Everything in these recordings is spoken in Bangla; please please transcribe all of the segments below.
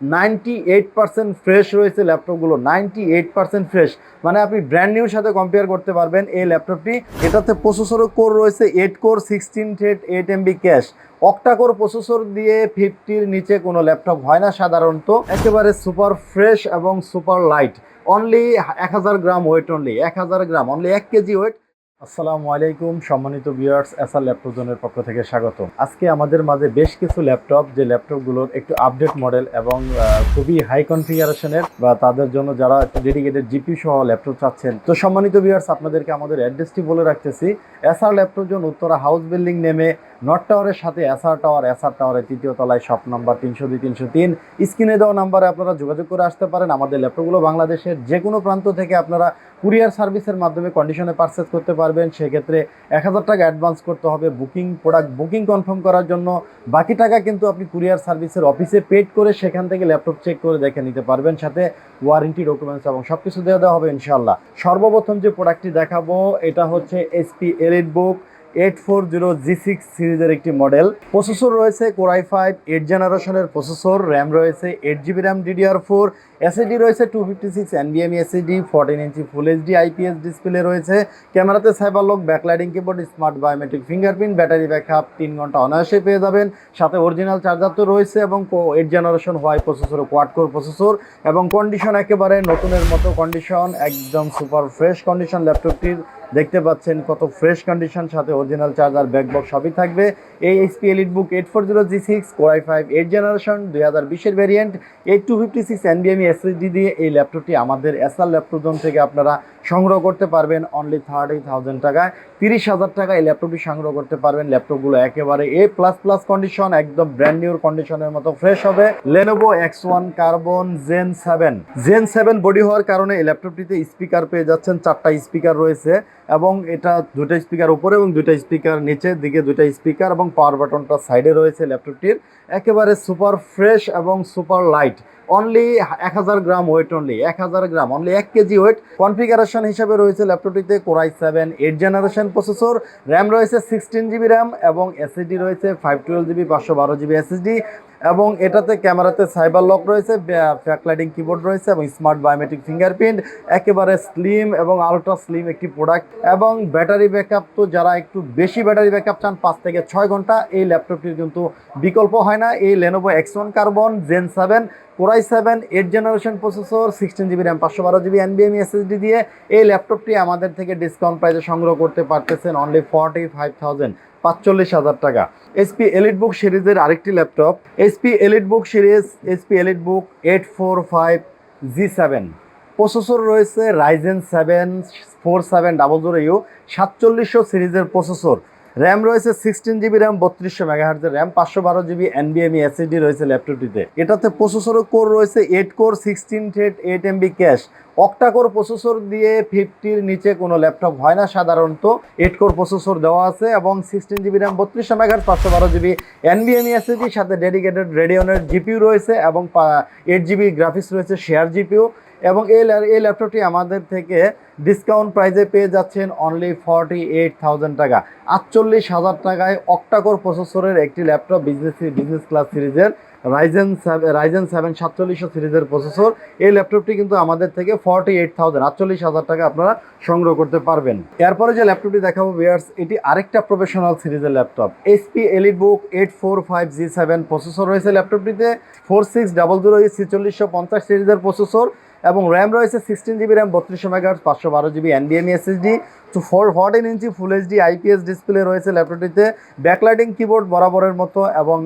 নাইনটি এইট পার্সেন্ট ফ্রেশ রয়েছে ল্যাপটপগুলো, নাইনটি এইট পার্সেন্ট ফ্রেশ। মানে আপনি ব্র্যান্ড নিউর সাথে কম্পেয়ার করতে পারবেন এই ল্যাপটপটি। এটাতে প্রসেসরও কোর রয়েছে eight core sixteen thread eight MB cache octa core processor দিয়ে ফিফটির নিচে কোনো ল্যাপটপ হয় না সাধারণত। একেবারে সুপার ফ্রেশ এবং সুপার লাইট অনলি এক হাজার গ্রাম ওয়েট অনলি এক হাজার গ্রাম অনলি এক কেজি ওয়েট আসসালামু আলাইকুম, সম্মানিত ভিউয়ার্স, এসআর ল্যাপটপ জোনের পক্ষ থেকে স্বাগত আজকে আমাদের মাঝে বেশ কিছু ল্যাপটপ, যে ল্যাপটপগুলোর একটু আপডেট মডেল এবং খুবই হাই কনফিগারেশনের বা তাদের জন্য যারা ডেডিকেটেড জিপি সহ ল্যাপটপ চাচ্ছেন। তো সম্মানিত ভিউয়ার্স, আপনাদেরকে আমাদের অ্যাড্রেসটি বলে রাখতেছি, SR laptop zone Uttara house building নেমে নর্থ টাওয়ারের সাথে এসআর টাওয়ার, এসআর টাওয়ারের তৃতীয় তলায় শপ নাম্বার তিনশো দুই, তিনশো তিন। স্ক্রিনে দেওয়া নাম্বারে আপনারা যোগাযোগ করে আসতে পারেন। আমাদের ল্যাপটপগুলো বাংলাদেশের যে কোনো প্রান্ত থেকে আপনারা কুরিয়ার সার্ভিসের মাধ্যমে কন্ডিশনে পারচেস করতে পারবেন। সেক্ষেত্রে এক হাজার টাকা অ্যাডভান্স করতে হবে বুকিং প্রোডাক্ট বুকিং কনফার্ম করার জন্য। বাকি টাকা কিন্তু আপনি কুরিয়ার সার্ভিসের অফিসে পেড করে সেখান থেকে ল্যাপটপ চেক করে দেখে নিতে পারবেন। সাথে ওয়ারেন্টি ডকুমেন্টস এবং সব কিছু দেওয়া দেওয়া হবে ইনশাল্লাহ সর্বপ্রথম যে প্রোডাক্টটি দেখাবো, এটা হচ্ছে HP EliteBook eight four zero G six সিরিজের একটি মডেল। প্রসেসর রয়েছে কোরাই ফাইভ এইট জেনারেশনের প্রসেসর র্যাম রয়েছে eight GB RAM DDR four SSD রয়েছে two fifty six এনবিএম SSD fourteen inch full HD IPS display রয়েছে। ক্যামেরাতে cyber lock backlighting keyboard smart biometric fingerprint battery backup তিন ঘণ্টা অনায়াসে পেয়ে যাবেন। সাথে অরিজিনাল চার্জার তো রয়েছে এবং এইট জেনারেশন হোয়াই প্রসেসর কোয়াড কোর প্রসেসর এবং কন্ডিশন একেবারে নতুনের মতো কন্ডিশন একদম সুপার ফ্রেশ কন্ডিশন ল্যাপটপটির দেখতে পাচ্ছেন কত ফ্রেশ কন্ডিশন সাথে অরিজিনাল চার্জার ব্যাকবক্স সবই থাকবে। এই HP EliteBook eight four zero G six core i five eight generation দুই হাজার বিশের variant eight two fifty six এনবিএমই SSD দিয়ে এই ল্যাপটপটি আমাদের এসআর ল্যাপটপ জোন থেকে আপনারা সংগ্রহ করতে পারবেন। অনলি থার্টি থাউজেন্ড টাকায়। তিরিশ হাজার টাকা এই ল্যাপটপটি সংগ্রহ করতে পারবেন। ল্যাপটপগুলো একেবারে এ প্লাস প্লাস কন্ডিশন একদম ব্র্যান্ড নিউর কন্ডিশনের মতো ফ্রেশ হবে। Lenovo X one carbon gen seven gen seven body হওয়ার কারণে এই ল্যাপটপটিতে স্পিকার পেয়ে যাচ্ছেন। চারটা স্পিকার রয়েছে। এবং এটা দুটো স্পিকার উপরে এবং দুটো স্পিকার নিচের দিকে দুটো স্পিকার এবং পাওয়ার বাটনটা সাইডে রয়েছে ল্যাপটপটির একেবারে সুপার ফ্রেশ এবং সুপার লাইট অনলি এক হাজার গ্রাম ওয়েট অনলি এক হাজার গ্রাম অনলি এক কেজি ওয়েট কনফিগারেশন হিসাবে রয়েছে ল্যাপটপটিতে core i seven eight generation processor RAM রয়েছে সিক্সটিন জিবি র্যাম এবং এসএসডি রয়েছে ফাইভ টুয়েলভ জিবি পাঁচশো বারো জিবি এসএসডি এবং এটাতে ক্যামেরাতে সাইবার লক রয়েছে ব্যাকলাইটিং কিবোর্ড রয়েছে এবং স্মার্ট বায়োমেট্রিক ফিঙ্গারপ্রিন্ট একেবারে স্লিম এবং আলট্রা স্লিম একটি প্রোডাক্ট এবং ব্যাটারি ব্যাকআপ তো যারা একটু বেশি ব্যাটারি ব্যাকআপ চান, পাঁচ থেকে ছয় ঘণ্টা, এই ল্যাপটপটির কিন্তু বিকল্প হয় না। এই Lenovo X one carbon gen seven core i seven eight generation processor sixteen GB RAM পাঁচশো বারো জিবি এনবিএমই এসএসডি দিয়ে এই ল্যাপটপটি আমাদের থেকে ডিসকাউন্ট প্রাইসে সংগ্রহ করতে পারতেছেন অনলি ফর্টি ফাইভ থাউজেন্ড পাঁচচল্লিশ হাজার টাকা। এসপি এলিট বুক সিরিজের আরেকটি laptop HP EliteBook series HP EliteBook eight four five G seven processor রয়েছে Ryzen seven four seven double zero U সাতচল্লিশশো সিরিজের প্রসেসর র্যাম রয়েছে সিক্সটিন জিবি র্যাম বত্রিশশো মেগাহার্জের র্যাম পাঁচশো বারো জিবি এনবিএমই এসএসডি রয়েছে ল্যাপটপটিতে এটাতে প্রসেসরও কোর রয়েছে eight core sixteen thread eight MB cache octa core processor দিয়ে ফিফটির নিচে কোনো ল্যাপটপ হয় না সাধারণত। এইট কোর প্রসেসর দেওয়া আছে এবং সিক্সটিন জিবি র্যাম বত্রিশশো মেগাহার্জ পাঁচশো বারো জিবি এনবিএমই এসএসডি সাথে ডেডিকেটেড রেডিওনের জিপিউ রয়েছে এবং এইট জিবি গ্রাফিক্স রয়েছে শেয়ার জিপিউ এবং এই এই ল্যাপটপটি আমাদের থেকে ডিসকাউন্ট প্রাইজে পেয়ে যাচ্ছেন অনলি ফর্টি এইট থাউজেন্ড টাকা। আটচল্লিশ হাজার টাকায় অক্টাকোর প্রসেসরের একটি ল্যাপটপ বিজনেস বিজনেস ক্লাস সিরিজের রাইজেন রাইজেন সেভেন সাতচল্লিশশো সিরিজের প্রসেসর। এই ল্যাপটপটি কিন্তু আমাদের থেকে ফর্টি এইট থাউজেন্ড আটচল্লিশ হাজার টাকা আপনারা সংগ্রহ করতে পারবেন। এরপরে যে ল্যাপটপটি দেখাবো ভিয়ার্স এটি আরেকটা প্রফেশনাল সিরিজের laptop. HP EliteBook eight four five G seven processor রয়েছে ল্যাপটপটিতে। ফোর সিক্স ডাবল জিরো ছিচল্লিশশো পঞ্চাশ সিরিজের প্রসেসর। এবং র্যাম রয়েছে সিক্সটিন জিবি র্যাম বত্রিশশো মেগাহার্জ পাঁচশো বারো জিবি এনবিএমই এসএসডি তো four fourteen inch full HD IPS display রয়েছে ল্যাপটপটিতে ব্যাকলাইটিং কিবোর্ড বরাবরের মতো এবং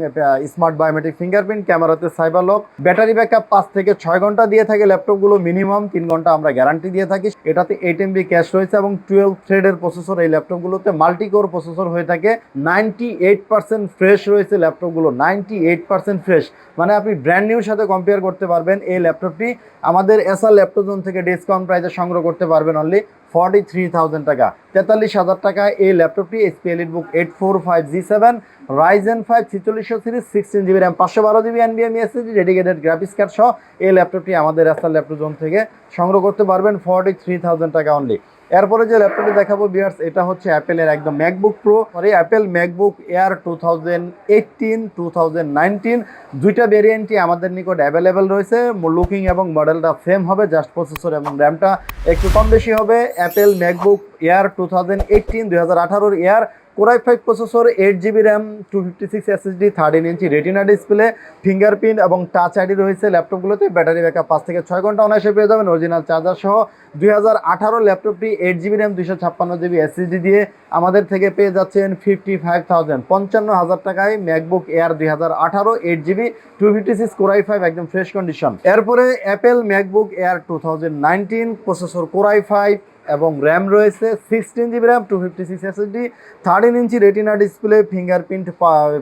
স্মার্ট বায়োমেট্রিক ফিঙ্গারপ্রিন্ট ক্যামেরাতে সাইবার লক ব্যাটারি ব্যাকআপ পাঁচ থেকে ছয় ঘণ্টা দিয়ে থাকে ল্যাপটপগুলো মিনিমাম তিন ঘণ্টা আমরা গ্যারান্টি দিয়ে থাকি। এটাতে এইট এমবি ক্যাশ রয়েছে এবং টুয়েলভ থ্রেডের প্রসেসর এই ল্যাপটপগুলোতে মাল্টি কোর প্রসেসর হয়ে থাকে। নাইনটি এইট পার্সেন্ট ফ্রেশ রয়েছে ল্যাপটপগুলো নাইনটি এইট পার্সেন্ট ফ্রেশ মানে আপনি ব্র্যান্ড নিউর সাথে কম্পেয়ার করতে পারবেন এই ল্যাপটপটি আমাদের এসআর ল্যাপটপ জোন থেকে ডিসকাউন্ট প্রাইসে সংগ্রহ করতে পারবেন অনলি ফর্টি থ্রি থাউজেন্ড টাকা। তেতাল্লিশ হাজার টাকায় এই ল্যাপটপটি HP EliteBook eight four five G seven Ryzen five ছিচল্লিশশো series sixteen GB RAM পাঁচশো বারো জিবি এনবিএম এসএসডি ডেডিকেটেড গ্রাফিক্স কার্ড সহ এই ল্যাপটপটি আমাদের এসআর ল্যাপটপ জোন থেকে সংগ্রহ করতে পারবেন ফর্টি থ্রি থাউজেন্ড টাকা অনলি এরপরে যে ল্যাপটপটি দেখাবো বিয়ার্স এটা হচ্ছে অ্যাপেলের একদম MacBook Pro sorry Apple MacBook Air two thousand eighteen two thousand nineteen দুইটা ভেরিয়েন্টই আমাদের নিকট অ্যাভেলেবেল রয়েছে। লুকিং এবং মডেলটা সেম হবে জাস্ট প্রসেসর এবং র্যামটা একটু কম বেশি হবে। Apple MacBook Air two thousand eighteen দুই হাজার আঠারোর Air core i five processor eight GB RAM two fifty six SSD thirteen inch retina display fingerprint এবং টাচ আইডি রয়েছে ল্যাপটপগুলোতে ব্যাটারি ব্যাকআপ পাঁচ থেকে ছয় ঘণ্টা অনায়াসে পেয়ে যাবেন। অরিজিনাল চার্জার সহ দুই হাজার আঠারো ল্যাপটপটি এইট জিবি র্যাম দুইশো ছাপ্পান্ন জিবি এসএসডি দিয়ে আমাদের থেকে পেয়ে যাচ্ছেন ফিফটি ফাইভ থাউজেন্ড পঞ্চান্ন হাজার টাকায় ম্যাকবুক এয়ার দুই হাজার আঠারো eight GB two fifty six core i five একদম ফ্রেশ কন্ডিশন এরপরে Apple MacBook Air two thousand nineteen processor core i five এবং র্যাম রয়েছে sixteen GB RAM two fifty six SSD thirteen inch retina display fingerprint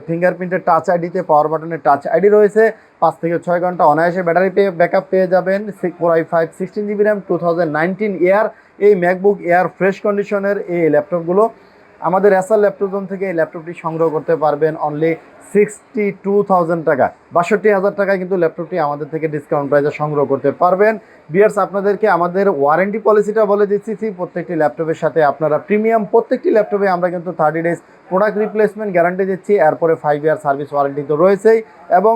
ফিঙ্গারপ্রিন্টের touch আইডিতে পাওয়ার বাটনের টাচ আইডি রয়েছে। পাঁচ থেকে ছয় ঘণ্টা অনায়াসে ব্যাটারি পেয়ে ব্যাকআপ পেয়ে যাবেন। Core i five sixteen GB RAM two thousand nineteen Air এই ম্যাকবুক এয়ার ফ্রেশ কন্ডিশনের এই ল্যাপটপগুলো আমাদের এসআর ল্যাপটপজন থেকে এই ল্যাপটপটি সংগ্রহ করতে পারবেন অনলি সিক্সটি টু থাউজেন্ড টাকা বাষট্টি হাজার টাকায় কিন্তু ল্যাপটপটি আমাদের থেকে ডিসকাউন্ট প্রাইসে সংগ্রহ করতে পারবেন। বিয়ার্স আপনাদেরকে আমাদের ওয়ারেন্টি পলিসিটা বলে দিচ্ছি প্রত্যেকটি ল্যাপটপের সাথে আপনারা প্রিমিয়াম প্রত্যেকটি ল্যাপটপে আমরা কিন্তু thirty days product replacement guarantee দিচ্ছি, এরপরে ফাইভ ইয়ার সার্ভিস ওয়ারেন্টি তো রয়েছেই। এবং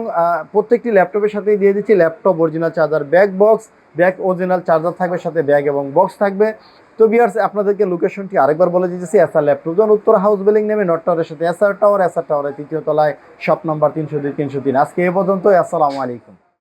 প্রত্যেকটি ল্যাপটপের সাথেই দিয়ে দিচ্ছি laptop original charger back box back original charger থাকবে, সাথে ব্যাগ এবং বক্স থাকবে। তো বিয়ার্স আপনাদেরকে লোকেশনটি আরেকবার বলে দিতেছি এসআর ল্যাপটপ জন উত্তর হাউস বিল্ডিং নেমে নট টাওয়ারের সাথে এসআর টাওয়ার এসআর টাওয়ারের তৃতীয় তলায় শপ নম্বর তিনশো দুই, তিনশো তিন। আজকে এ পর্যন্ত আসসালামু আলাইকুম।